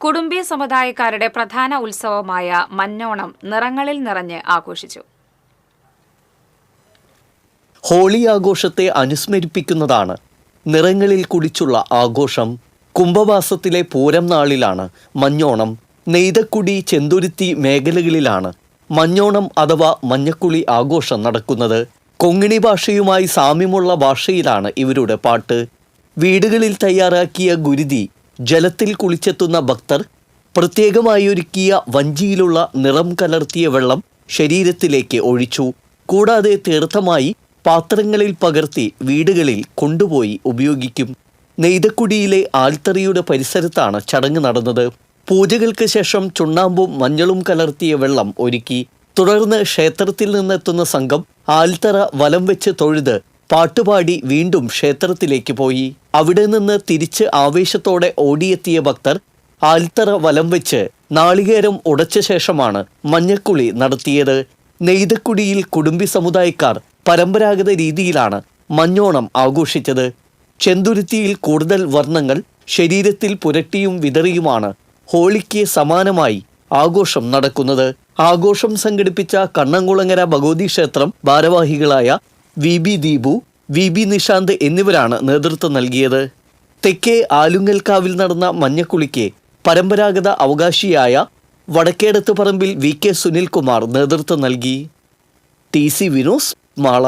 കുടുംബി സമുദായക്കാരുടെ പ്രധാന ഉത്സവമായ മഞ്ഞോണം നിറങ്ങളിൽ നിറഞ്ഞ് ആഘോഷിച്ചു. ഹോളി ആഘോഷത്തെ അനുസ്മരിപ്പിക്കുന്നതാണ് നിറങ്ങളിൽ കുടിച്ചുള്ള ആഘോഷം. കുംഭമാസത്തിലെ പൂരം നാളിലാണ് മഞ്ഞോണം. നെയ്തക്കുടി ചെന്തുരുത്തി മേഖലകളിലാണ് മഞ്ഞോണം അഥവാ മഞ്ഞക്കുളി ആഘോഷം നടക്കുന്നത്. കൊങ്ങിണി ഭാഷയുമായി സാമ്യമുള്ള ഭാഷയിലാണ് ഇവരുടെ പാട്ട്. വീടുകളിൽ തയ്യാറാക്കിയ ഗുരുതി ജലത്തിൽ കുളിച്ചെത്തുന്ന ഭക്തർ പ്രത്യേകമായി ഒരുക്കിയ വഞ്ചിയിലുള്ള നിറം കലർത്തിയ വെള്ളം ശരീരത്തിലേക്ക് ഒഴിച്ചു. കൂടാതെ തീർത്ഥമായി പാത്രങ്ങളിൽ പകർത്തി വീടുകളിൽ കൊണ്ടുപോയി ഉപയോഗിക്കും. നെയ്തക്കുടിയിലെ ആൽത്തറിയുടെ പരിസരത്താണ് ചടങ്ങ് നടന്നത്. പൂജകൾക്ക് ശേഷം ചുണ്ണാമ്പും മഞ്ഞളും കലർത്തിയ വെള്ളം ഒരുക്കി. തുടർന്ന് ക്ഷേത്രത്തിൽ നിന്നെത്തുന്ന സംഘം ആൽത്തറ വലം വെച്ച് തൊഴുത് പാട്ടുപാടി വീണ്ടും ക്ഷേത്രത്തിലേക്ക് പോയി. അവിടെ നിന്ന് തിരിച്ച് ആവേശത്തോടെ ഓടിയെത്തിയ ഭക്തർ ആൽത്തറ വലം വെച്ച് നാളികേരം ഉടച്ച ശേഷമാണ് മഞ്ഞക്കുളി നടത്തിയത്. നെയ്തക്കുടിയിൽ കുടുംബി സമുദായക്കാർ പരമ്പരാഗത രീതിയിലാണ് മഞ്ഞോണം ആഘോഷിച്ചത്. ചെന്തുരുത്തിയിൽ കൂടുതൽ വർണങ്ങൾ ശരീരത്തിൽ പുരട്ടിയും വിതറിയുമാണ് ഹോളിക്ക് സമാനമായി ആഘോഷം നടക്കുന്നത്. ആഘോഷം സംഘടിപ്പിച്ച കണ്ണംകുളങ്ങര ഭഗവതി ക്ഷേത്രം ഭാരവാഹികളായ V B Deepu V B Nishanth എന്നിവരാണ് നേതൃത്വം നൽകിയത്. തെക്കേ ആലുങ്ങൽക്കാവിൽ നടന്ന മഞ്ഞക്കുളിക്ക് പരമ്പരാഗത അവകാശിയായ വടക്കേടത്ത് പറമ്പിൽ വി കെ സുനിൽകുമാർ നേതൃത്വം നൽകി. T C Vinos Mala.